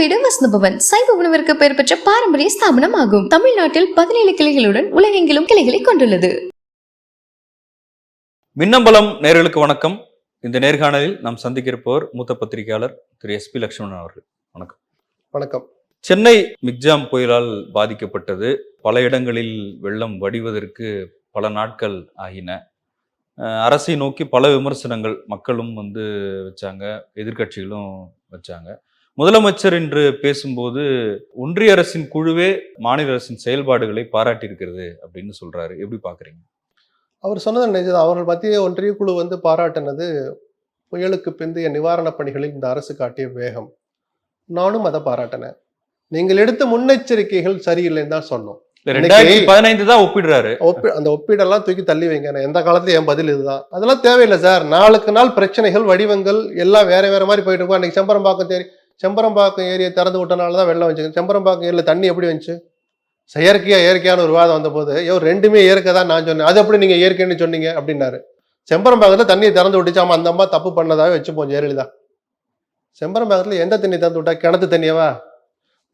வீடு வசந்தபவன். சைவ உணவிற்கு பெயர் பெற்ற பாரம்பரிய ஸ்தாபனம் ஆகும் தமிழ்நாட்டில் பதினேழு கிளைகளுடன் உலகெங்கிலும் கிளைகளை கொண்டுள்ளது. மின்னம்பலம் நேர்களுக்கு வணக்கம். இந்த நேர்காணலில் நாம் சந்திக்க இருப்பவர் மூத்த பத்திரிகையாளர் திரு எஸ் பி லட்சுமணன் அவர்கள். வணக்கம். வணக்கம். சென்னை மிக்ஜாம் புயலால் பாதிக்கப்பட்டது. பல இடங்களில் வெள்ளம் வடிவதற்கு பல நாட்கள் ஆகின. அரசை நோக்கி பல விமர்சனங்கள் மக்களும் வந்து வச்சாங்க. எதிர்க்கட்சிகளும் வச்சாங்க. முதலமைச்சர் இன்று பேசும்போது ஒன்றிய அரசின் குழுவே மாநில அரசின் செயல்பாடுகளை பாராட்டியிருக்கிறது அப்படின்னு சொல்றாரு. எப்படி பாக்குறீங்க? அவர் சொன்னது நிஜம் அவர்கள் மத்திய ஒன்றிய குழு வந்து பாராட்டினது புயலுக்கு பிந்தைய நிவாரணப் பணிகளில் இந்த அரசு காட்டிய வேகம். நானும் அதை பாராட்டினேன். நீங்கள் எடுத்த முன்னெச்சரிக்கைகள் சரியில்லைன்னு தான் சொன்னோம். பதினைந்து தான் ஒப்பிடுறாரு. ஒப்பி அந்த ஒப்பீடெல்லாம் தூக்கி தள்ளி வைங்க. எந்த காலத்துல என் பதில் இதுதான்? அதெல்லாம் தேவையில்லை சார். நாளுக்கு நாள் பிரச்சனைகள் வடிவங்கள் எல்லாம் வேற வேற மாதிரி போயிட்டு இருக்கும். அன்னைக்கு செம்பரம்பாக்கம் தேரி செம்பரம்பாக்கம் ஏரியை திறந்து விட்டனால தான் வெள்ளம் வந்துச்சு. செம்பரம்பாக்கம் ஏரியில் தண்ணி எப்படி வந்துச்சு? செயற்கையா இயற்கையான ஒரு விவாதம் வந்தபோது ஐயோ ரெண்டுமே இயற்கை தான் நான் சொன்னேன். அது எப்படி நீங்க இயற்கைன்னு சொன்னீங்க? அப்படின்னாரு. செம்பரம்பாக்கத்தில் தண்ணியை திறந்து விட்டுச்சு. ஆமா அந்த அம்மா தப்பு பண்ணதாவே வச்சுப்போம் ஜெயலலிதா செம்பரம்பாக்கத்தில் எந்த தண்ணி திறந்து விட்டா? கிணத்து தண்ணியவா?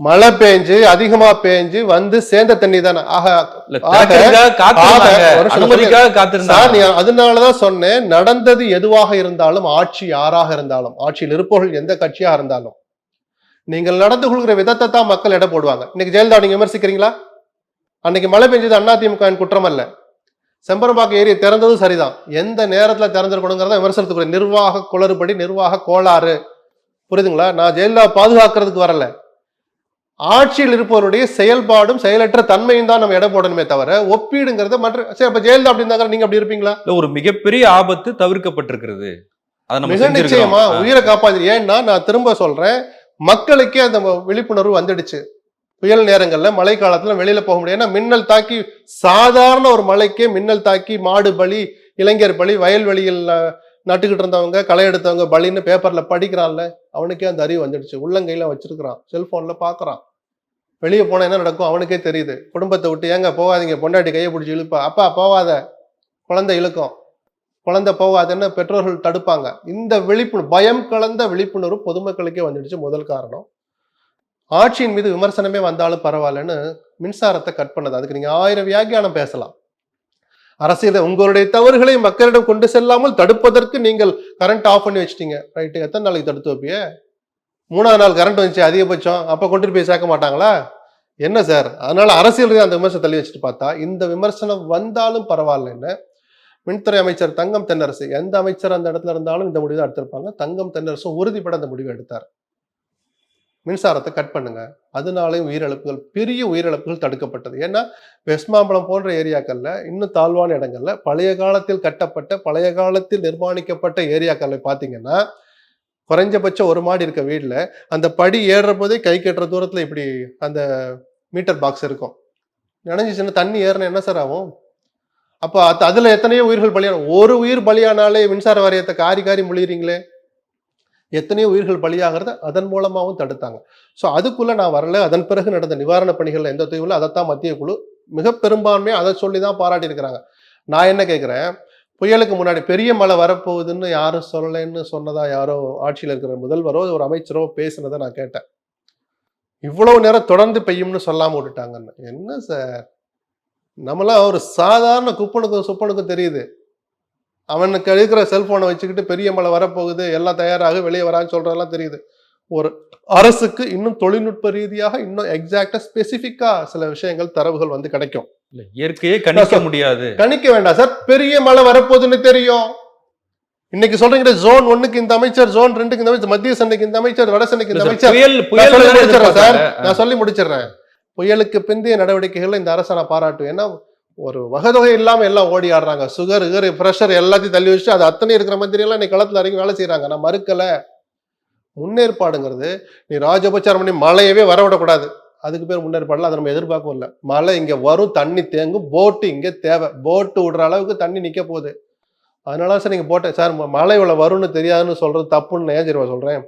மழை பெஞ்சு அதிகமா பெஞ்சு வந்து சேர்ந்த தண்ணி தானே. ஆக அதனாலதான் சொன்னேன் நடந்தது எதுவாக இருந்தாலும் ஆட்சி யாராக இருந்தாலும் ஆட்சியில் இருப்பவர்கள் எந்த கட்சியாக இருந்தாலும் நீங்கள் நடந்து கொள்கிற விதத்தை தான் மக்கள் எடை போடுவாங்க. இன்னைக்கு ஜெயலலிதா நீங்க விமர்சிக்கிறீங்களா? அன்னைக்கு மழை பெஞ்சது அதிமுக குற்றம் அல்ல செம்பரம்பாக்கம் ஏரியை திறந்ததும் சரிதான். எந்த நேரத்துல திறந்திருக்கணுங்கிறத விமர்சனத்துக்குரிய நிர்வாக குளறுபடி நிர்வாக கோளாறு. புரியுதுங்களா? நான் ஜெயலலிதா பாதுகாக்கிறதுக்கு வரல. ஆட்சியில் இருப்பவருடைய செயல்பாடும் செயலற்ற தன்மையும் தான் நம்ம எடை போடணுமே தவிர ஒப்பீடுங்கிறத மற்ற சரி அப்ப ஜெயலலிதா அப்படி இருந்தாங்க நீங்க அப்படி இருப்பீங்களா? இல்ல ஒரு மிகப்பெரிய ஆபத்து தவிர்க்கப்பட்டிருக்கிறது. மிக நிச்சயமா. உயிரை காப்பாத்து ஏன்னா நான் திரும்ப சொல்றேன். மக்களுக்கே அந்த விழிப்புணர்வு வந்துடுச்சு. புயல் நேரங்களில் மழை காலத்தில் வெளியில் போக முடியும் ஏன்னா மின்னல் தாக்கி சாதாரண ஒரு மழைக்கே மின்னல் தாக்கி மாடு பலி இளைஞர் பலி வயல்வெளியில் நட்டுக்கிட்டு இருந்தவங்க களை எடுத்தவங்க பலின்னு பேப்பரில் படிக்கிறான்ல அவனுக்கே அந்த அறிவு வந்துடுச்சு. உள்ளங்கையில் வச்சிருக்கிறான். செல்ஃபோனில் பார்க்குறான் வெளியே போனால் என்ன நடக்கும்? அவனுக்கே தெரியுது. குடும்பத்தை விட்டு ஏங்க போகாதீங்க பொண்டாட்டி கையை பிடிச்சி இழுப்பா. அப்பா போகாத குழந்தை இழுக்கும். குழந்தை போகாதுன்னு பெற்றோர்கள் தடுப்பாங்க. இந்த விழிப்புணர்வு பயம் கலந்த விழிப்புணர்வு பொதுமக்களுக்கே வந்துடுச்சு முதல் காரணம். ஆட்சியின் மீது விமர்சனமே வந்தாலும் பரவாயில்லன்னு மின்சாரத்தை கட் பண்ணது. அதுக்கு நீங்க ஆயிரம் வியாக்கியானம் பேசலாம். அரசியல் உங்களுடைய தவறுகளை மக்களிடம் கொண்டு செல்லாமல் தடுப்பதற்கு நீங்கள் கரண்ட் ஆஃப் பண்ணி வச்சிட்டீங்க. ரைட்டு எத்தனை நாளைக்கு தடுத்து வைப்பிய? மூணாவது நாள் கரண்ட் வந்துச்சு அதிகபட்சம். அப்போ கொண்டு போய் சேர்க்க மாட்டாங்களா? என்ன சார்? அதனால அரசியல் அந்த விமர்சனம் தள்ளி வச்சுட்டு பார்த்தா இந்த விமர்சனம் வந்தாலும் பரவாயில்லன்னு மின்துறை அமைச்சர் தங்கம் தென்னரசு எந்த அமைச்சர் அந்த இடத்துல இருந்தாலும் இந்த முடிவு தான் எடுத்திருப்பாங்க. தங்கம் தென்னரசும் உறுதிப்பட அந்த முடிவை எடுத்தார். மின்சாரத்தை கட் பண்ணுங்க. அதனாலேயும் உயிரிழப்புகள் பெரிய உயிரிழப்புகள் தடுக்கப்பட்டது. ஏன்னா வெஸ்மாம்பலம் போன்ற ஏரியாக்கள்ல இன்னும் தாழ்வான இடங்கள்ல பழைய காலத்தில் கட்டப்பட்ட பழைய காலத்தில் நிர்மாணிக்கப்பட்ட ஏரியாக்களை பார்த்தீங்கன்னா குறைஞ்சபட்சம் ஒரு மாடி இருக்க வீட்டில் அந்த படி ஏறுற போதே கை கட்டுற தூரத்தில் இப்படி அந்த மீட்டர் பாக்ஸ் இருக்கும். நினைஞ்சிச்சுன்னா தண்ணி ஏறினா என்ன சார் ஆகும்? அப்போ அது அதில் எத்தனையோ உயிர்கள் பலியான ஒரு உயிர் பலியானாலே மின்சார வாரியத்தை காரி காரி முழிகிறீங்களே எத்தனையோ உயிர்கள் பலியாகிறத அதன் மூலமாகவும் தடுத்தாங்க. ஸோ அதுக்குள்ளே நான் வரல. அதன் பிறகு நடந்த நிவாரணப் பணிகளில் எந்த தொய்வில் அதைத்தான் மத்திய குழு மிக பெரும்பான்மையாக அதை சொல்லி தான் பாராட்டியிருக்கிறாங்க. நான் என்ன கேட்குறேன்? புயலுக்கு முன்னாடி பெரிய மழை வரப்போகுதுன்னு யாரும் சொல்லலைன்னு சொன்னதா யாரோ ஆட்சியில் இருக்கிற முதல்வரோ ஒரு அமைச்சரோ பேசுனதை நான் கேட்டேன். இவ்வளவு நேரம் தொடர்ந்து பெய்யும்னு சொல்லாமல் விட்டுட்டாங்கன்னு. என்ன சார்? நம்மளாம் ஒரு சாதாரண குப்பனுக்கும் சுப்பனுக்கும் தெரியுது. அவனுக்கு இருக்கிற செல்போனை வச்சுக்கிட்டு பெரிய மழை வரப்போகுது எல்லாம் தயாராக வெளியே வரான்னு சொல்றதெல்லாம் தெரியுது. ஒரு அரசுக்கு இன்னும் தொழில்நுட்ப ரீதியாக இன்னும் எக்ஸாக்டா ஸ்பெசிஃபிக்கா சில விஷயங்கள் தரவுகள் வந்து கிடைக்கும். இயற்கையே கணிக்க முடியாது. கணிக்க வேண்டாம் சார். பெரிய மழை வரப்போகுதுன்னு தெரியும். இன்னைக்கு சொல்றீங்க ஜோன் ஒண்ணுக்கு இந்த அமைச்சர் ஜோன் ரெண்டுக்கு இந்த அமைச்சர் மத்திய சென்னைக்கு இந்த அமைச்சர் வட சென்னைக்கு இந்த அமைச்சர். நான் சொல்லி முடிச்சிடுறேன். புயலுக்கு பிந்தைய நடவடிக்கைகள்ல இந்த அரசை நான் பாராட்டுவேன். ஏன்னா ஒரு வகதொகை இல்லாமல் எல்லாம் ஓடி ஆடுறாங்க. சுகர் கிகர் ப்ரெஷர் எல்லாத்தையும் தள்ளி வச்சுட்டு அது அத்தனை இருக்கிற மந்திரியெல்லாம் இன்னைக்கு களத்தில் இறங்கி வேலை செய்கிறாங்க நான் மறுக்கலை. முன்னேற்பாடுங்கிறது நீ ராஜபச்சாரம் பண்ணி மழையவே வரவிடக்கூடாது. அதுக்கு பேர் முன்னேற்பாடுல அதை நம்ம எதிர்பார்க்கவும் இல்லை. மழை இங்கே வரும் தண்ணி தேங்கும் போட்டு இங்கே தேவை. போட்டு விடுற அளவுக்கு தண்ணி நிற்க போகுது. அதனால சார் நீங்கள் போட்டேன் சார் ம- மழை இவ்வளோ வரும்னு தெரியாதுன்னு சொல்கிறது தப்புன்னு ஏன் சரிவா சொல்கிறேன்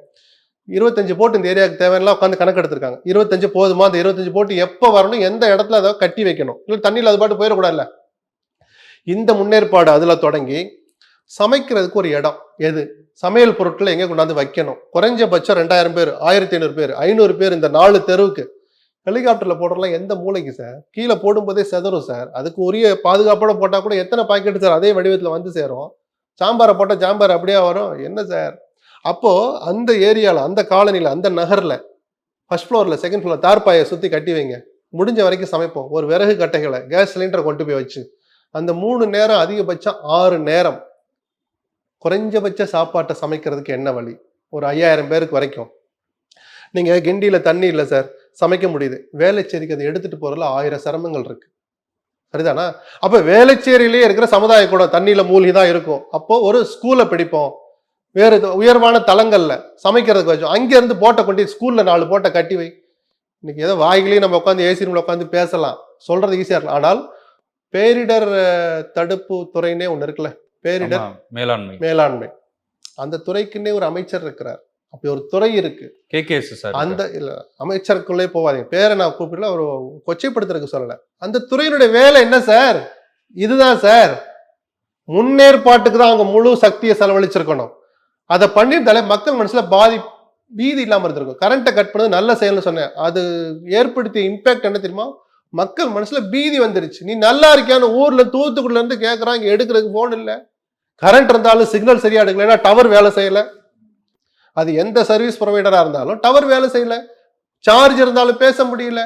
இருபத்தஞ்சு போட்டு இந்த ஏரியாவுக்கு தேவையெல்லாம் உட்காந்து கணக்கு எடுத்திருக்காங்க. இருபத்தஞ்சு போதுமா? அந்த இருபத்தஞ்சு போட்டு எப்போ வரணும்? எந்த இடத்துல அதை கட்டி வைக்கணும்? இல்லை தண்ணியில் அது பாட்டு போயிடக்கூடாதுல்ல? இந்த முன்னேற்பாடு அதில் தொடங்கி சமைக்கிறதுக்கு ஒரு இடம். எது? சமையல் பொருட்களை எங்கே கொண்டாந்து வைக்கணும்? குறைஞ்சபட்சம் ரெண்டாயிரம் பேர் ஆயிரத்தி ஐநூறு பேர் ஐநூறு பேர் இந்த நாலு தெருவுக்கு. ஹெலிகாப்டரில் போடுறலாம் எந்த மூளைக்கு சார் கீழே போடும்போதே செதறும் சார் அதுக்கு உரிய பாதுகாப்போட போட்டால் கூட எத்தனை பாக்கெட் சார் அதே வடிவத்தில் வந்து சேரும். சாம்பாரை போட்டால் சாம்பார் அப்படியே வரும். என்ன சார் அப்போது அந்த ஏரியாவில் அந்த காலனியில் அந்த நகரில் ஃபஸ்ட் ஃப்ளோரில் செகண்ட் ஃப்ளோர் தார்பாயை சுற்றி கட்டி வைங்க. முடிஞ்ச வரைக்கும் சமைப்போம். ஒரு விறகு கட்டைகளை கேஸ் சிலிண்டரை கொண்டு போய் வச்சு அந்த மூணு நேரம் அதிகபட்சம் ஆறு நேரம். குறைஞ்சபட்ச சாப்பாட்டை சமைக்கிறதுக்கு என்ன வழி? ஒரு ஐயாயிரம் பேருக்கு வரைக்கும். நீங்கள் கிண்டியில் தண்ணி இல்லை சார் சமைக்க முடியுது. வேலைச்சேரிக்கு அதை எடுத்துகிட்டு போகிறதுல ஆயிரம் சிரமங்கள் இருக்குது சரிதானா? அப்போ வேலைச்சேரியிலேயே இருக்கிற சமுதாய கூடம் தண்ணியில் மூழ்கி தான் இருக்கும். அப்போது ஒரு ஸ்கூலை பிடிப்போம். வேறு உயர்வான தளங்கள்ல சமைக்கிறதுக்கு வச்சோம் அங்க இருந்து போட்டை கொண்டு ஸ்கூல்ல நாலு போட்டை கட்டி வை. இன்னைக்கு ஏதோ வாய்களையும் நம்ம உட்காந்து ஏசி ரூம்ல உட்காந்து பேசலாம். சொல்றது ஈஸியா இருக்கலாம். ஆனால் பேரிடர் தடுப்பு துறைன்னே ஒண்ணு இருக்குல்ல. பேரிடர் மேலாண்மை. மேலாண்மை. அந்த துறைக்குன்னே ஒரு அமைச்சர் இருக்கிறார். அப்படி ஒரு துறை இருக்கு. கே. கேஸ் சார் அந்த இல்ல அமைச்சருக்குள்ளே போவாதீங்க. பேரை நான் கூப்பிடல ஒரு கொச்சைப்படுத்துறதுக்கு சொல்லல. அந்த துறையினுடைய வேலை என்ன சார்? இதுதான் சார். முன்னேற்பாட்டுக்கு தான் அவங்க முழு சக்தியை செலவழிச்சிருக்கணும். அதை பண்ணியிருந்தாலே மக்கள் மனசில் பாதி பீதி இல்லாமல் இருந்திருக்கும். கரண்ட்டை கட் பண்ணது நல்ல செயல்னு சொன்னேன். அது ஏற்படுத்திய இம்பேக்ட் என்ன தெரியுமா? மக்கள் மனசில் பீதி வந்துருச்சு. நீ நல்லா இருக்கியான்னு ஊரில் தூத்துக்குடிலேருந்து கேட்குறாங்க எடுக்கிறதுக்கு ஃபோன் இல்லை. கரண்ட் இருந்தாலும் சிக்னல் சரியா எடுக்கலைன்னா டவர் வேலை செய்யல. அது எந்த சர்வீஸ் ப்ரொவைடராக இருந்தாலும் டவர் வேலை செய்யல. சார்ஜ் இருந்தாலும் பேச முடியல.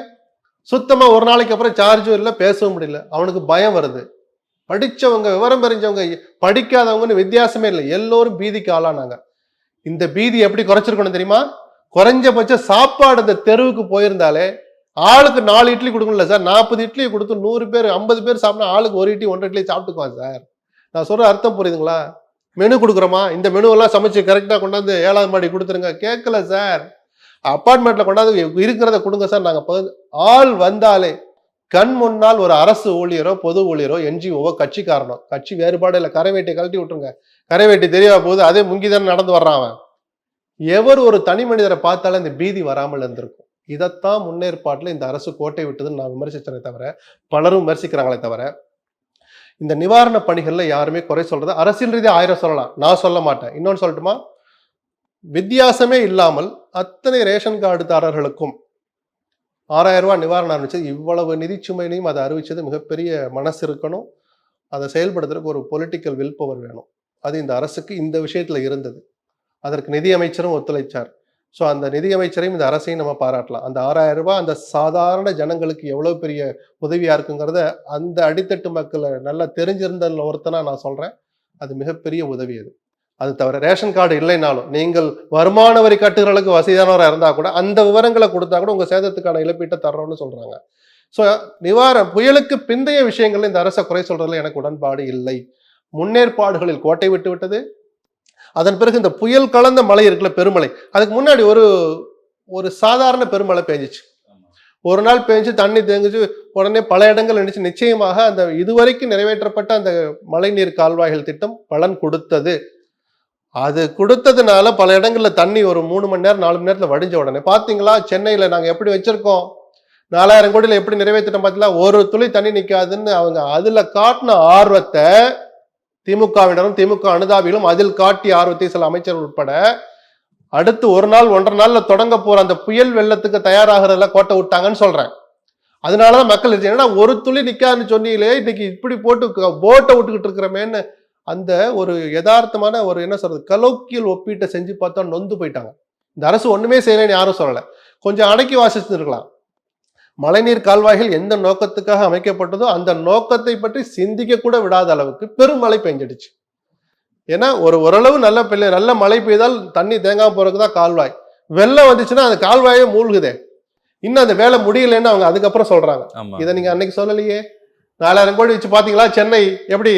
சுத்தமாக ஒரு நாளைக்கு அப்புறம் சார்ஜும் இல்லை பேசவும் முடியல. அவனுக்கு பயம் வருது. படித்தவங்க விவரம் தெரிஞ்சவங்க படிக்காதவங்கன்னு வித்தியாசமே இல்லை. எல்லோரும் பீதிக்கு ஆளானாங்க. இந்த பீதி எப்படி குறைச்சிருக்கணும் தெரியுமா? குறைஞ்சபட்ச சாப்பாடு இந்த தெருவுக்கு போயிருந்தாலே ஆளுக்கு நாலு இட்லி கொடுக்கணும்ல சார். நாற்பது இட்லி கொடுத்து நூறு பேர் ஐம்பது பேர் சாப்பிட்டா ஆளுக்கு ஒரு இட்லி ஒன்றரை இட்லி சாப்பிட்டுக்குவான் சார். நான் சொல்ற அர்த்தம் புரியுதுங்களா? மெனு கொடுக்குறோமா? இந்த மெனுவெல்லாம் சமைச்சு கரெக்டாக கொண்டாந்து ஏழாவது மாடி கொடுத்துருங்க. கேட்கல சார். அப்பார்ட்மெண்ட்டில் கொண்டாந்து இருக்கிறத கொடுங்க சார். நாங்கள் ஆள் வந்தாலே கண் முன்னால் ஒரு அரசு ஊழியரோ பொது ஊழியரோ என்ஜிஓவோ கட்சிக்காரனோ. கட்சி வேறுபாடு இல்லை. கரைவேட்டை கழட்டி விட்டுருங்க. கரைவேட்டி வேட்டி போது அதே முங்கிதான் நடந்து வர்றான் அவன். எவர் ஒரு தனி மனிதரை பார்த்தாலும் இந்த பீதி வராமல் இருந்திருக்கும். இதைத்தான் முன்னேற்பாட்டில் இந்த அரசு கோட்டை விட்டதுன்னு நான் விமர்சித்தனே தவிர பலரும் விமர்சிக்கிறாங்களே தவிர இந்த நிவாரண பணிகளில் யாருமே குறை சொல்றது அரசியல் ரீதியாக ஆயிரம் சொல்லலாம். நான் சொல்ல மாட்டேன். இன்னொன்று சொல்லட்டுமா? வித்தியாசமே இல்லாமல் அத்தனை ரேஷன் கார்டுதாரர்களுக்கும் ஆறாயிரம் ரூபா நிவாரணம் அறிவிச்சது இவ்வளவு நிதிச்சுமையினையும் அதை அறிவிச்சது. மிகப்பெரிய மனசு இருக்கணும். அதை செயல்படுத்துறதுக்கு ஒரு பொலிட்டிக்கல் வில் பவர் வேணும். அது இந்த அரசுக்கு இந்த விஷயத்தில் இருந்தது. அதற்கு நிதி அமைச்சரும் ஒத்துழைச்சார். ஸோ அந்த நிதியமைச்சரையும் இந்த அரசையும் நம்ம பாராட்டலாம். அந்த ஆறாயிரம் ரூபாய் அந்த சாதாரண ஜனங்களுக்கு எவ்வளோ பெரிய உதவியாக இருக்குங்கிறத அந்த அடித்தட்டு மக்களை நல்லா தெரிஞ்சிருந்த ஒருத்தனா நான் சொல்கிறேன் அது மிகப்பெரிய உதவி அது. அது தவிர ரேஷன் கார்டு இல்லைனாலும் நீங்கள் வருமான வரி கட்டுகிற அளவுக்கு வசதியானவராக இருந்தால் கூட அந்த விவரங்களை கொடுத்தா கூட உங்கள் சேதத்துக்கான இழப்பீட்டை தர்றோம்னு சொல்கிறாங்க ஸோ நிவாரண புயலுக்கு பிந்தைய விஷயங்கள் இந்த அரசை குறை சொல்கிறதுல எனக்கு உடன்பாடு இல்லை. முன்னேற்பாடுகளில் கோட்டை விட்டு விட்டது. அதன் பிறகு இந்த புயல் கலந்த மழை இருக்குல்ல பெருமழை. அதுக்கு முன்னாடி ஒரு ஒரு சாதாரண பெருமழை பெஞ்சிச்சு. ஒரு நாள் பெஞ்சு தண்ணி தேங்குச்சு உடனே பல இடங்கள் நினைச்சு நிச்சயமாக அந்த இதுவரைக்கும் நிறைவேற்றப்பட்ட அந்த மழைநீர் கால்வாய்கள் திட்டம் பலன் கொடுத்தது. அது கொடுத்ததுனால பல இடங்களில் தண்ணி ஒரு மூணு மணி நேரம் நாலு மணி நேரத்தில் வடிஞ்ச உடனே. பார்த்தீங்களா சென்னையில் நாங்கள் எப்படி வச்சுருக்கோம்? நாலாயிரம் கோடியில் எப்படி நிறைவேற்றிட்டோம் பார்த்தீங்களா ஒரு துளி தண்ணி நிற்காதுன்னு அவங்க அதில் காட்டின ஆர்வத்தை திமுகவினரும் திமுக அனுதாபிகளும் அதில் காட்டிய ஆர்வத்தை சில அமைச்சர்கள் உட்பட அடுத்து ஒரு நாள் ஒன்றரை நாளில் தொடங்க போகிற அந்த புயல் வெள்ளத்துக்கு தயாராகிறதுல கோட்டை விட்டாங்கன்னு சொல்கிறேன் அதனால தான் மக்கள் இருந்துச்சு. ஏன்னா ஒரு துளி நிற்காதுன்னு சொன்னீங்களே இன்னைக்கு இப்படி போட்டு போட்டை விட்டுக்கிட்டு இருக்கிறமேன்னு அந்த ஒரு யதார்த்தமான ஒரு என்ன சொல்றது கலோக்கியல் ஒப்பீட்டை செஞ்சு பார்த்தா நொந்து போயிட்டாங்க. இந்த அரசு ஒண்ணுமே செய்யலைன்னு யாரும் சொல்லல. கொஞ்சம் அடக்கி வாசிச்சிருக்கலாம் மழைநீர் கால்வாய்கள் எந்த நோக்கத்துக்காக அமைக்கப்பட்டதோ அந்த நோக்கத்தை பற்றி சிந்திக்க கூட விடாத அளவுக்கு பெருமழை பெஞ்சிடுச்சு. ஏன்னா ஒரு ஓரளவு நல்ல பெரிய நல்ல மழை பெய்தால் தண்ணி தேங்காம போறதுக்கு தான் கால்வாய். வெள்ளம் வந்துச்சுன்னா அந்த கால்வாயே மூழ்குதே. இன்னும் அந்த வேலை முடியலன்னு அவங்க அதுக்கப்புறம் சொல்றாங்க. இதை நீங்க அன்னைக்கு சொல்லலையே. நாலாயிரம் கோடி வச்சு பாத்தீங்களா சென்னை? எப்படி?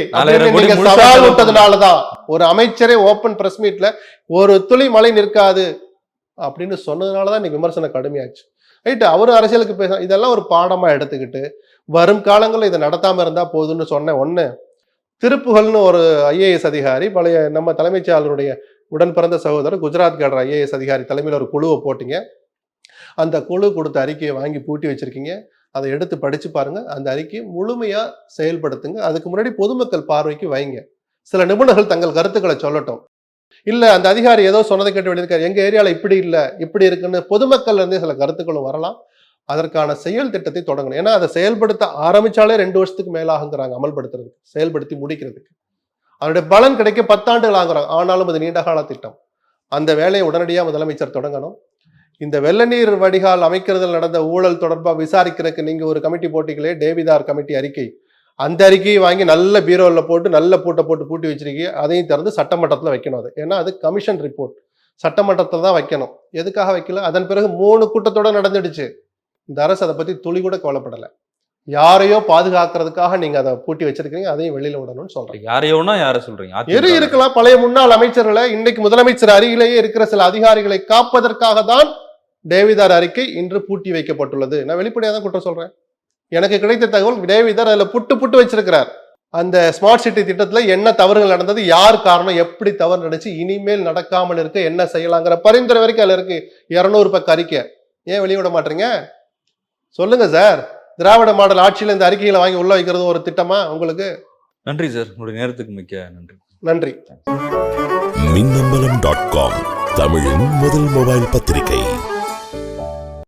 சவால் விட்டதுனாலதான். ஒரு அமைச்சரே ஓப்பன் பிரஸ் மீட்ல ஒரு துளி மழை நிற்காது அப்படின்னு சொன்னதுனாலதான் இன்னைக்கு விமர்சனம் கடுமையாச்சு. ரைட்டு அவரும் அரசியலுக்கு பேச இதெல்லாம் ஒரு பாடமா எடுத்துக்கிட்டு வரும் காலங்களில் இதை நடத்தாம இருந்தா போதும்னு சொன்ன ஒண்ணு திருப்புகள்னு ஒரு ஐஏஎஸ் அதிகாரி பழைய நம்ம தலைமைச் செயலாளருடைய உடன் பிறந்த சகோதரர் குஜராத் கேடர் ஐஏஎஸ் அதிகாரி தலைமையில் ஒரு குழுவை போட்டீங்க. அந்த குழு கொடுத்த அறிக்கையை வாங்கி பூட்டி வச்சிருக்கீங்க. அதை எடுத்து படித்து பாருங்கள் அந்த அறிக்கையை முழுமையாக செயல்படுத்துங்க. அதுக்கு முன்னாடி பொதுமக்கள் பார்வைக்கு வைங்க. சில நிபுணர்கள் தங்கள் கருத்துக்களை சொல்லட்டும். இல்லை அந்த அதிகாரி ஏதோ சொன்னதை கேட்டு வேண்டியிருக்காரு எங்கள் ஏரியாவில் இப்படி இல்லை இப்படி இருக்குன்னு பொதுமக்கள்லேருந்தே சில கருத்துக்களும் வரலாம். அதற்கான செயல் திட்டத்தை தொடங்கணும். ஏன்னா அதை செயல்படுத்த ஆரம்பித்தாலே ரெண்டு வருஷத்துக்கு மேலாகுங்கிறாங்க அமல்படுத்துறதுக்கு செயல்படுத்தி முடிக்கிறதுக்கு. அதனுடைய பலன் கிடைக்க பத்தாண்டுகள் ஆகுறாங்க. ஆனாலும் அது நீண்ட கால திட்டம். அந்த வேலையை உடனடியாக முதலமைச்சர் தொடங்கணும். இந்த வெள்ள நீர் வடிகால் அமைக்கிறதில் நடந்த ஊழல் தொடர்பாக விசாரிக்கிறதுக்கு நீங்க ஒரு கமிட்டி போட்டீங்களே டேவிதார் கமிட்டி அறிக்கை. அந்த அறிக்கையை வாங்கி நல்ல பீரோவில் போட்டு நல்ல பூட்டை போட்டு பூட்டி வச்சிருக்கீங்க. அதையும் திறந்து சட்டமன்றத்தில் வைக்கணும் அது. ஏன்னா அது கமிஷன் ரிப்போர்ட். சட்டமன்றத்தில் தான் வைக்கணும். எதுக்காக வைக்கல? அதன் பிறகு மூணு கூட்டத்தோட நடந்துடுச்சு. இந்த அரசு அதை பத்தி துளி கூட கவலைப்படலை. யாரையோ பாதுகாக்கிறதுக்காக நீங்க அதை பூட்டி வச்சிருக்கீங்க. அதையும் வெளியில விடணும்னு சொல்றேன். யாரையோனா யாரை சொல்றீங்க? எரு. இருக்கலாம்? பழைய முன்னாள் அமைச்சர்களை இன்னைக்கு முதலமைச்சர் அருகிலேயே இருக்கிற சில அதிகாரிகளை காப்பதற்காக தான் டேவிதார் அறிக்கை இன்று பூட்டி வைக்கப்பட்டுள்ளது. நான் வெளிப்படையாக தான் குற்றம் சொல்றேன். எனக்கு கிடைத்த தகவல் டேவிதார் அதுல புட்டு புட்டு வச்சிருக்கிறார். அந்த ஸ்மார்ட் சிட்டி திட்டத்துல என்ன தவறுகள் நடந்தது யார் காரணம் எப்படி தவறு நடந்துச்சு இனிமேல் நடக்காமல் இருக்க என்ன செய்யலாங்கிற பரிந்துரை வரைக்கும் அதுல இருக்கு. இருநூறு பக்க அறிக்கை. ஏன் வெளிய விட மாட்டீங்க? சொல்லுங்க சார் திராவிட மாடல் ஆட்சியில இந்த அறிக்கைகளை வாங்கி உள்ள வைக்கிறது ஒரு திட்டமா உங்களுக்கு? நன்றி சார் உங்களுடைய நேரத்துக்கு மிக்க நன்றி. நன்றி. மின்னம்பலம் டாட் காம் தமிழின் முதல் மொபைல் பத்திரிகை.